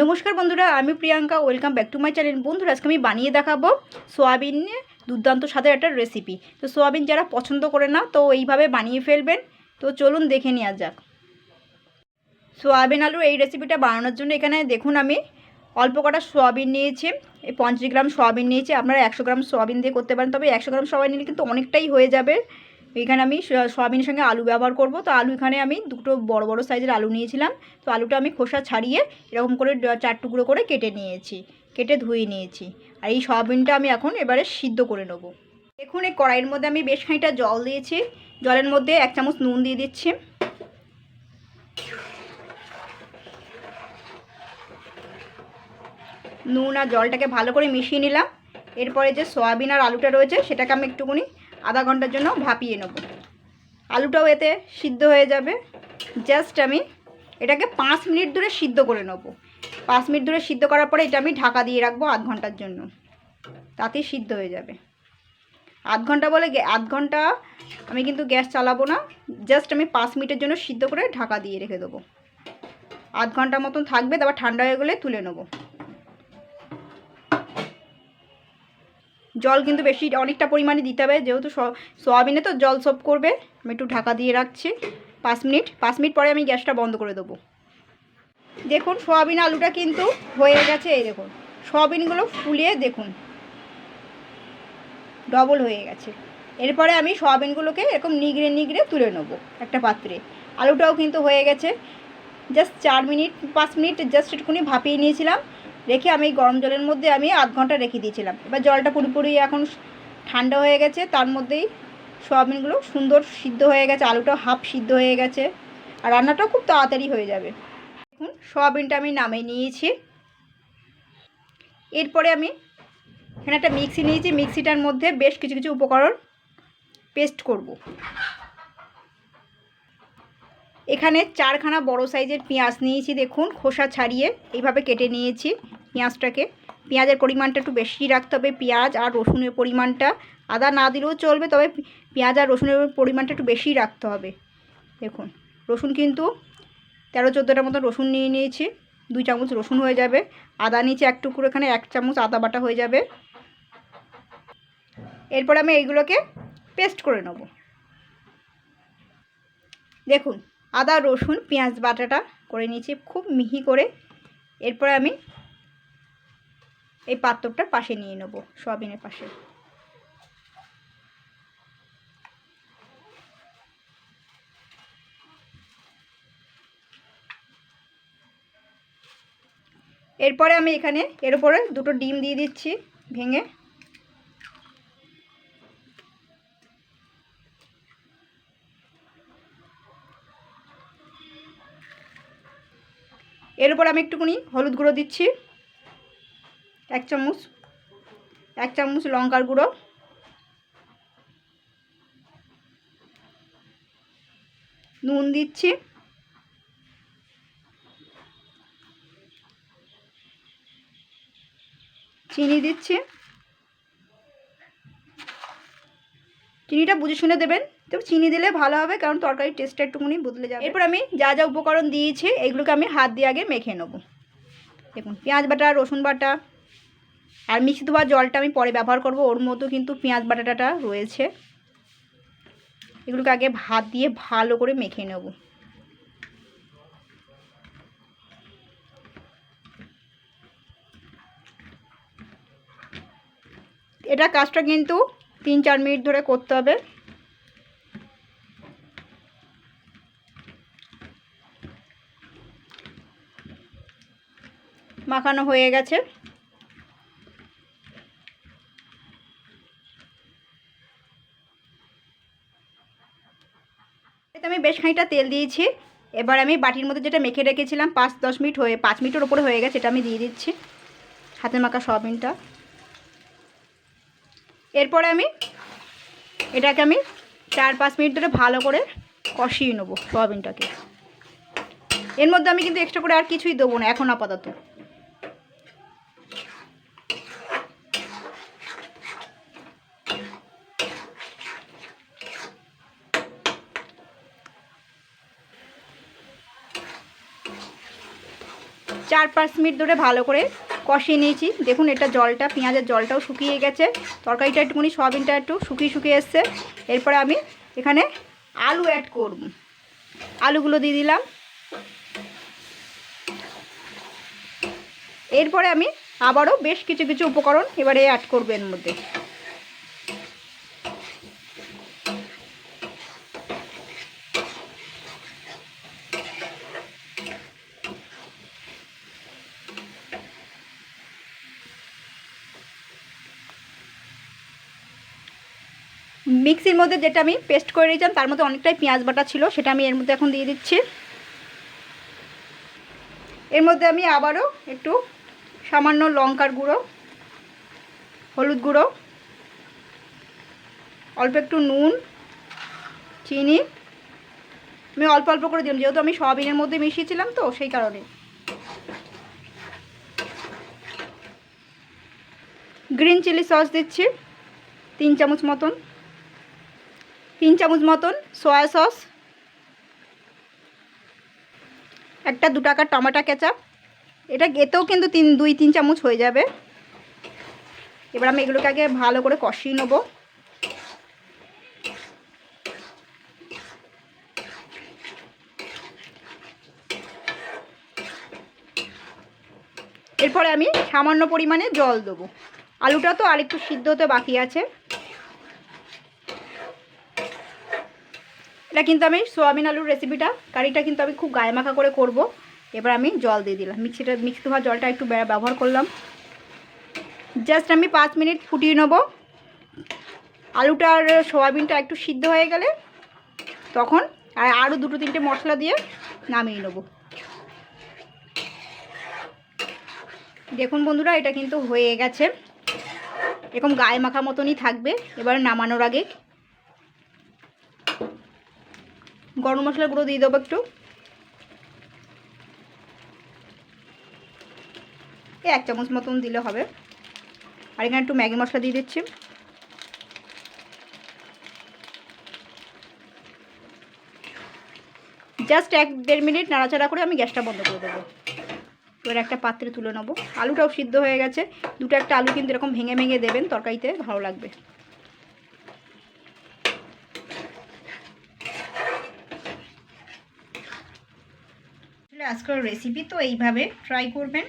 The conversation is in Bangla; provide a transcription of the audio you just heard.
নমস্কার বন্ধুরা, আমি Priyanka welcome back to my channel বন্ধুরা, আজকে আমি বানিয়ে দেখাবো সোয়াবিন দুর্দান্ত স্বাদের একটা রেসিপি তো সোয়াবিন যারা পছন্দ করে না, তো এইভাবে বানিয়ে ফেলবেন। তো চলুন দেখে নেওয়া যাক। সোয়াবিন আলুর এই রেসিপিটা বানানোর জন্য এখানে দেখুন আমি অল্প কটা সোয়াবিন নিয়েছি, এই পঞ্চাশ গ্রাম সোয়াবিন নিয়েছি। আপনারা একশো গ্রাম সোয়াবিন দিয়ে করতে পারেন, তবে একশো গ্রাম সোয়াবিন নিলে কিন্তু অনেকটাই হয়ে যাবে। এখানে আমি সোয়াবিনের সঙ্গে আলু ব্যবহার করব। তো আলু এখানে আমি দুটো বড় বড় সাইজের আলু নিয়েছিলাম। তো আলুটা আমি খোসা ছাড়িয়ে এরকম করে চার টুকরো করে কেটে নিয়েছি। কেটে ধুয়ে নিয়েছি। আর এই সয়াবিনটা আমি এখন এবারে সিদ্ধ করে নেব। দেখুন, এই কড়াইয়ের মধ্যে আমি বেশ খানিকটা জল দিয়েছি। জলের মধ্যে এক চামচ নুন দিয়ে দিচ্ছি। নুন আর জলটাকে ভালো করে মিশিয়ে নিলাম। এরপরে যে সয়াবিন আর আলুটা রয়েছে, সেটাকে আমি একটুখানি আধা ঘণ্টার জন্য ভাপিয়ে নেব। আলুটাও এতে সিদ্ধ হয়ে যাবে। জাস্ট আমি এটাকে পাঁচ মিনিট ধরে সিদ্ধ করে নেব। পাঁচ মিনিট ধরে সিদ্ধ করার পরে এটা আমি ঢাকা দিয়ে রাখব আধ ঘণ্টার জন্য। তাতেই সিদ্ধ হয়ে যাবে। আধ ঘণ্টা বলে আধ ঘণ্টা আমি কিন্তু গ্যাস চালাবো না। জাস্ট আমি পাঁচ মিনিটের জন্য সিদ্ধ করে ঢাকা দিয়ে রেখে দেবো। আধ ঘণ্টা মতন থাকবে, তারপর ঠান্ডা হয়ে গেলে তুলে নেব। জল কিন্তু বেশি, অনেকটা পরিমাণে দিতে হবে। যেহেতু সোয়াবিনে তো জল সব করবে, আমি একটু ঢাকা দিয়ে রাখছি। পাঁচ মিনিট পাঁচ মিনিট পরে আমি গ্যাসটা বন্ধ করে দেবো। দেখুন, সোয়াবিন আলুটা কিন্তু হয়ে গেছে, এই দেখুন। সোয়াবিনগুলো ফুলিয়ে দেখুন। ডবল হয়ে গেছে। এরপরে আমি সোয়াবিনগুলোকে এরকম নিগড়ে নিগড়ে তুলে নেব একটা পাত্রে। আলুটাও কিন্তু হয়ে গেছে। জাস্ট চার মিনিট, পাঁচ মিনিট জাস্ট একটুখানি ভাপিয়ে নিয়েছিলাম। রেখে আমি গরম জলের মধ্যে আমি আধ ঘণ্টা রেখে দিয়েছিলাম। এবার জলটা পুরোপুরি এখন ঠান্ডা হয়ে গেছে, তার মধ্যেই সোয়াবিনগুলো সুন্দর সিদ্ধ হয়ে গেছে আলুটাও হাফ সিদ্ধ হয়ে গেছে, আর রান্নাটাও খুব তাড়াতাড়ি হয়ে যাবে। দেখুন, সোয়াবিনটা আমি নামিয়ে নিয়েছি। এরপরে আমি এখানে একটা মিক্সি নিয়েছি, মিক্সিটার মধ্যে বেশ কিছু কিছু উপকরণ পেস্ট করব। এখানে চারখানা বড় সাইজের পেঁয়াজ নিয়েছি, দেখুন, খোসা ছাড়িয়ে এইভাবে কেটে নিয়েছি। পেঁয়াজটাকে। পেঁয়াজের পরিমাণটা একটু বেশি রাখতে হবে পেঁয়াজ আর রসুনের পরিমাণটা। আদা না দিলেও চলবে, তবে পেঁয়াজ আর রসুনের পরিমাণটা একটু বেশি রাখতে হবে। দেখুন, রসুন কিন্তু তেরো চোদ্দোটার মতো রসুন নিয়ে নিয়েছি। দুই চামচ রসুন হয়ে যাবে। আদা নিচে এক টুকরো, এখানে এক চামচ আদা বাটা হয়ে যাবে। এরপর আমি এইগুলোকে পেস্ট করে নেব। দেখুন, আদা, রসুন, পেঁয়াজ বাটাটা করে নিয়েছি, খুব মিহি করে। এরপরে আমি এই পাত্রটার পাশে নিয়ে নেব, সোয়াবিনের পাশে। এরপরে আমি এখানে, এর উপরে দুটো ডিম দিয়ে দিচ্ছি ভেঙে। এর উপর আমি একটুখানি হলুদ গুঁড়ো দিচ্ছি। এক চামচ এক চামচ লঙ্কার গুঁড়ো, নুন দিচ্ছি, চিনি দিচ্ছি। চিনিটা বুঝে শুনে দেবেন। তবে চিনি দিলে ভালো হবে, কারণ তরকারির টেস্টটা একটুখানি বদলে যাবে। এরপর আমি যা যা উপকরণ দিয়েছি, এগুলোকে আমি হাত দিয়ে আগে মেখে নেব। দেখুন, পেঁয়াজ বাটা, রসুন বাটা আর মিক্সি ধোয়া জলটা আমি পরে ব্যবহার করব। ওর মতো কিন্তু পেঁয়াজ বাটাটা রয়েছে। এগুলোকে আগে ভাত দিয়ে ভালো করে মেখে নেব। এটা কাজটা কিন্তু তিন চার মিনিট ধরে করতে হবে। মাখানো হয়ে গেছে। এতে আমি বেশ খানিকটা তেল দিয়েছি। এবার আমি বাটির মধ্যে যেটা মেখে রেখেছিলাম, পাঁচ দশ মিনিট হয়ে, পাঁচ মিনিটের ওপরে হয়ে গেছে, এটা আমি দিয়ে দিচ্ছি। হাতে মাখা সয়াবিনটা। এরপরে আমি এটাকে আমি চার পাঁচ মিনিট ধরে ভালো করে কষিয়ে নেব সয়াবিনটাকে। এর মধ্যে আমি কিন্তু এক্সট্রা করে আর কিছুই দেবো না, এখন আপাতত। চার পাঁচ মিনিট ধরে ভালো করে কষিয়ে নিয়েছি। দেখুন এটা জলটা, পেঁয়াজের জলটাও শুকিয়ে গেছে। তরকারিটা একটুখানি সয়াবিনটা একটু শুকিয়ে শুকিয়ে এসছে। এরপরে আমি এখানে আলু অ্যাড করব। আলুগুলো দিয়ে দিলাম। এরপরে আমি আবারও বেশ কিছু কিছু উপকরণ এবারে অ্যাড করব এর মধ্যে। মিক্সির মধ্যে যেটা আমি পেস্ট করে নিয়েছিলাম, তার মধ্যে অনেকটাই পেঁয়াজ বাটা ছিল, সেটা আমি এর মধ্যে এখন দিয়ে দিচ্ছি। এর মধ্যে আমি আবারও একটু সামান্য লঙ্কার গুঁড়ো, হলুদ গুঁড়ো, অল্প একটু নুন, চিনি। আমি অল্প অল্প করে দিলাম, যেহেতু আমি সয়াবিনের মধ্যে মিশিয়েছিলাম তো, সেই কারণে। গ্রিন চিলি সস দিচ্ছি, তিন চামচ মতন। তিন চামচ মতন সয়া সস একটা দু টাকার টমেটো কেচাপ এটা এতেও কিন্তু তিন, দুই, তিন চামচ হয়ে যাবে। এবার আমি এগুলোকে আগে ভালো করে কষিয়ে নেব। এরপরে আমি সামান্য পরিমাণে জল দেবো। আলুটা তো আর একটু সিদ্ধ হতে বাকি আছে। এটা কিন্তু আমি সোয়াবিন আলুর রেসিপিটা কারিটা কিন্তু আমি খুব গায়ে মাখা করে করব। এবার আমি জল দিয়ে দিলাম। মিক্সিটা, মিক্সি হওয়া জলটা একটু ব্যবহার করলাম। জাস্ট আমি পাঁচ মিনিট ফুটিয়ে নেব। আলুটার সোয়াবিনটা একটু সিদ্ধ হয়ে গেলে তখন আর আরও দুটো তিনটে মশলা দিয়ে নামিয়ে নেব। দেখুন বন্ধুরা, এটা কিন্তু হয়ে গেছে। এরকম গায়ে মাখা মতনই থাকবে। এবার নামানোর আগে গরম মশলা গুঁড়ো দিয়ে দেবো একটু। এই এক চামচ মতন দিলে হবে। আর এখানে একটু ম্যাগি মশলা দিয়ে দিচ্ছি। জাস্ট এক দেড় মিনিট নাড়াচাড়া করে আমি গ্যাসটা বন্ধ করে দেবো। এবার একটা পাত্রে তুলে নেব। আলুটাও সিদ্ধ হয়ে গেছে। দুটো একটা আলু কিন্তু এরকম ভেঙে ভেঙে দেবেন তরকারিতে, ভালো লাগবে। আজকের রেসিপি তো এইভাবে ট্রাই করবেন।